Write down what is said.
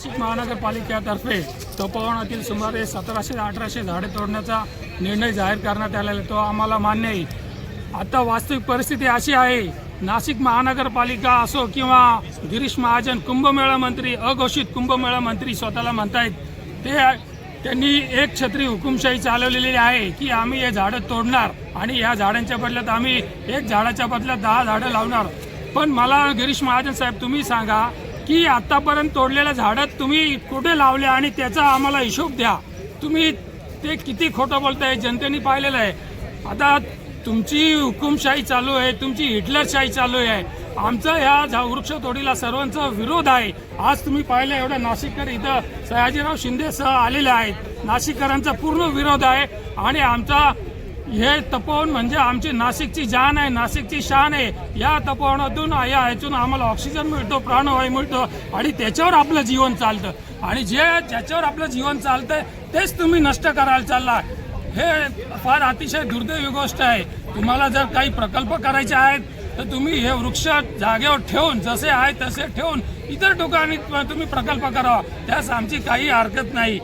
नाशिक महानगरपालिकेतर्फे तपोवनातील सुमारे सतराशे ते अठराशे झाडे तोडण्याचा निर्णय जाहीर करण्यात आलेला तो आम्हाला मान्य आहे. आता वास्तविक परिस्थिती अशी आहे नाशिक महानगरपालिका असो किंवा गिरीश महाजन कुंभमेळा मंत्री अघोषित कुंभमेळा मंत्री स्वतःला म्हणतायत ते त्यांनी एक छत्री हुकुमशाही चालवलेली आहे की आम्ही हे झाडं तोडणार आणि या झाडांच्या बदल्यात आम्ही एक झाडाच्या बदल्यात दहा झाडं लावणार. पण मला गिरीश महाजन साहेब तुम्ही सांगा की आतापर्यंत तोडलेल्या झाडात तुम्ही कुठे लावले आणि त्याचा आम्हाला हिशोब द्या. तुम्ही ते किती खोटं बोलताय जनतेने पाहिलेलं आहे. आता तुमची हुकुमशाही चालू आहे तुमची हिटलरशाही चालू आहे. आमचा ह्या झा वृक्षतोडीला सर्वांचा विरोध आहे. आज तुम्ही पाहिलं एवढं नाशिककर इथं सयाजीराव शिंदे सह आलेले आहेत. नाशिककरांचा पूर्ण विरोध आहे आणि आमचा हे तपोवन म्हणजे आमची नाशिकची जान आहे नाशिकची शान आहे. या तपोवनातून या ह्यातून आम्हाला ऑक्सिजन मिळतो प्राणवायू मिळतो आणि त्याच्यावर आपलं जीवन चालतं. आणि जे ज्याच्यावर आपलं जीवन चालतंय तेच तुम्ही नष्ट करायला चालला हे फार अतिशय दुर्दैवी गोष्ट आहे. तुम्हाला जर काही प्रकल्प करायचे आहेत तर तुम्ही हे वृक्ष जागेवर ठेवून जसे आहे तसे ठेवून इतर ठिकाणी तुम्ही प्रकल्प करावा. त्यास आमची काही हरकत नाही.